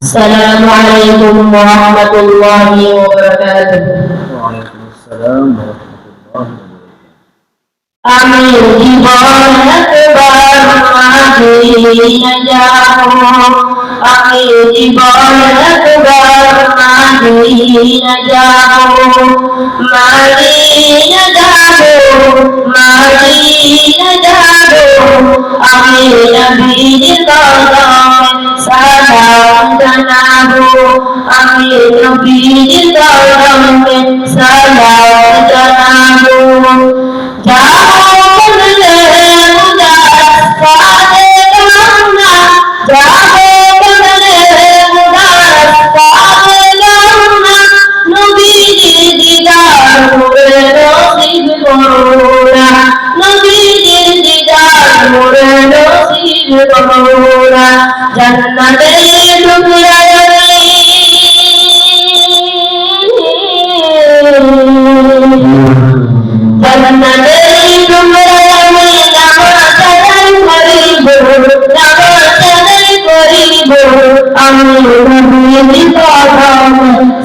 Assalamualaikum warahmatullahi wabarakatuh. Waalaikumsalam warahmatullahi wabarakatuh. Amin di bawah Amin mahdi najamu. Amin di Amin kebar mahdi Amin Mahdi najamu. Amin nabi di bawah নবীর জানাব আমি নবীর কদমে সালাম জানাব। বললে উদাস কাঁদে কান্না নবীর দিদার মোরে নসিব করোনা জান্নাতে তোমরা আমি নামাচারাই করিব নামাচারাই করিব আমি নবীর কদম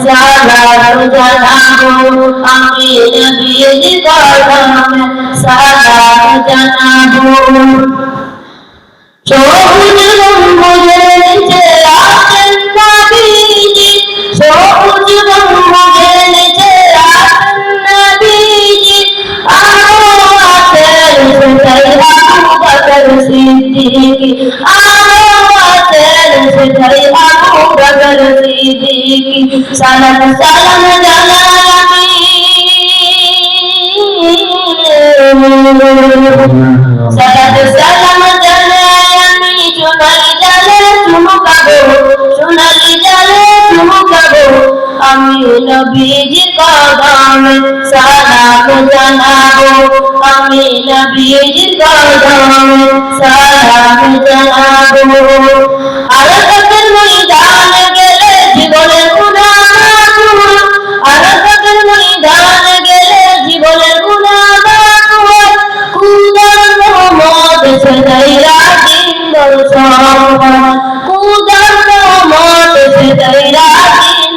সালাত জানাব আমি নবীর কদম সালাত জানাব সবুজ গম্বুজের নিচে আছেন নবীজি সবুজ গম্বুজের নিচে আছেন নবীজি আরও আছেন সেটাই আবু বকর সিদ্দিকী আরও আছেন সেটাই আবু সালাম সালাম আমি নবীজির কদমে, সালাম জানাব। আমি নবীজির কদমে, সালাম জানাব। আরাফাতের গেলে জীবনের গেলে জীবনের গুনাহ কুদার মোহাম্মদ সেদাইরা দিন দর্শন কুদার মোহাম্মদ সেদাইরা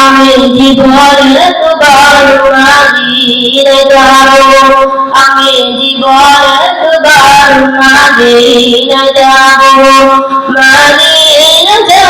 আমি জীবন একবার মাদিনে যাব আমি জীবন মাদিনে যাব মাদিনে যাব